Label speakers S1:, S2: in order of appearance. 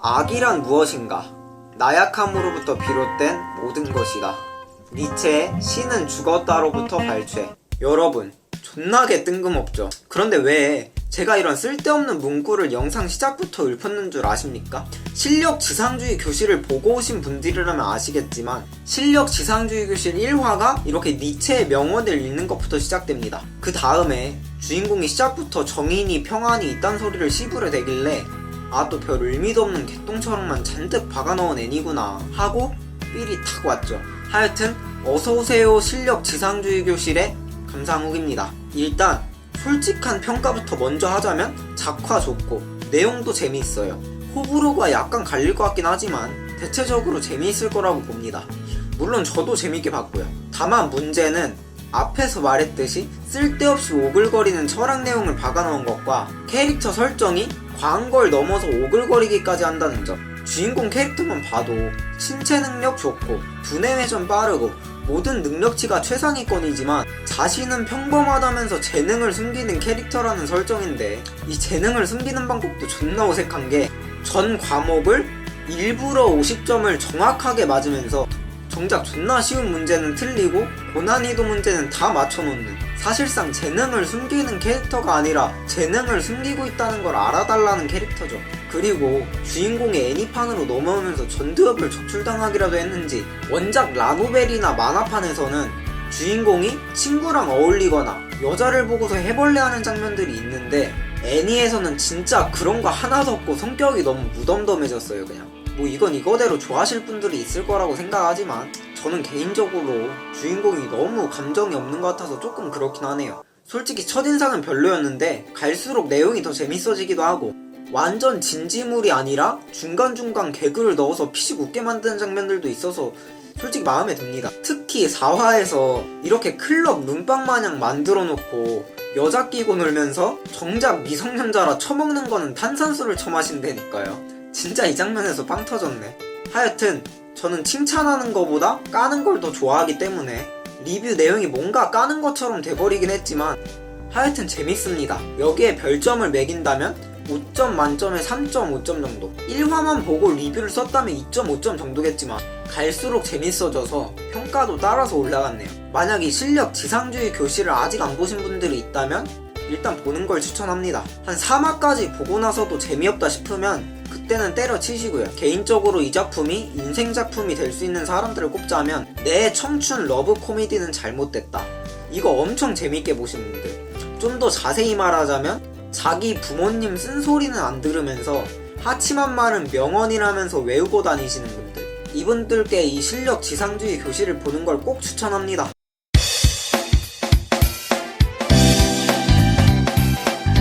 S1: 악이란 무엇인가? 나약함으로부터 비롯된 모든 것이다. 니체의 신은 죽었다로부터 발췌. 여러분, 존나게 뜬금없죠? 그런데 왜 제가 이런 쓸데없는 문구를 영상 시작부터 읊었는 줄 아십니까? 실력 지상주의 교실을 보고 오신 분들이라면 아시겠지만 실력 지상주의 교실 1화가 이렇게 니체의 명언을 읽는 것부터 시작됩니다. 그 다음에 주인공이 시작부터 정의니 평안이 있단 소리를 씹으려 대길래 아 또 별 의미도 없는 개똥처럼만 잔뜩 박아넣은 애니구나 하고 삘이 탁 왔죠. 하여튼 어서오세요 실력 지상주의 교실의 감상욱입니다. 일단 솔직한 평가부터 먼저 하자면 작화 좋고 내용도 재미있어요. 호불호가 약간 갈릴 것 같긴 하지만 대체적으로 재미있을 거라고 봅니다. 물론 저도 재밌게 봤고요. 다만 문제는 앞에서 말했듯이 쓸데없이 오글거리는 철학 내용을 박아넣은 것과 캐릭터 설정이 과한 걸 넘어서 오글거리기까지 한다는 점. 주인공 캐릭터만 봐도 신체 능력 좋고 두뇌 회전 빠르고 모든 능력치가 최상위권이지만 자신은 평범하다면서 재능을 숨기는 캐릭터라는 설정인데 이 재능을 숨기는 방법도 존나 어색한 게 전 과목을 일부러 50점을 정확하게 맞으면서 정작 존나 쉬운 문제는 틀리고 고난이도 문제는 다 맞춰놓는 사실상 재능을 숨기는 캐릭터가 아니라 재능을 숨기고 있다는 걸 알아달라는 캐릭터죠. 그리고 주인공이 애니판으로 넘어오면서 전두엽을 적출당하기라도 했는지 원작 라노벨이나 만화판에서는 주인공이 친구랑 어울리거나 여자를 보고서 해벌레 하는 장면들이 있는데 애니에서는 진짜 그런 거 하나도 없고 성격이 너무 무덤덤해졌어요 그냥 뭐 이건 이거대로 좋아하실 분들이 있을 거라고 생각하지만 저는 개인적으로 주인공이 너무 감정이 없는 것 같아서 조금 그렇긴 하네요 솔직히 첫인상은 별로였는데 갈수록 내용이 더 재밌어지기도 하고 완전 진지물이 아니라 중간중간 개그를 넣어서 피식 웃게 만드는 장면들도 있어서 솔직히 마음에 듭니다. 특히 4화에서 이렇게 클럽 눈빵 마냥 만들어 놓고 여자 끼고 놀면서 정작 미성년자라 처먹는 거는 탄산수를 처마신다니까요. 진짜 이 장면에서 빵 터졌네. 하여튼 저는 칭찬하는 거보다 까는 걸 더 좋아하기 때문에 리뷰 내용이 뭔가 까는 것처럼 돼버리긴 했지만 하여튼 재밌습니다. 여기에 별점을 매긴다면 5점 만점에 3.5점 정도. 1화만 보고 리뷰를 썼다면 2.5점 정도겠지만 갈수록 재밌어져서 평가도 따라서 올라갔네요. 만약 이 실력 지상주의 교실을 아직 안 보신 분들이 있다면 일단 보는 걸 추천합니다. 한 3화까지 보고 나서도 재미없다 싶으면 그 때는 때려치시고요. 개인적으로 이 작품이 인생 작품이 될 수 있는 사람들을 꼽자면 내 청춘 러브 코미디는 잘못됐다. 이거 엄청 재밌게 보신 분들. 좀 더 자세히 말하자면 자기 부모님 쓴소리는 안 들으면서 하치만 말은 명언이라면서 외우고 다니시는 분들. 이분들께 이 실력 지상주의 교실을 보는 걸 꼭 추천합니다.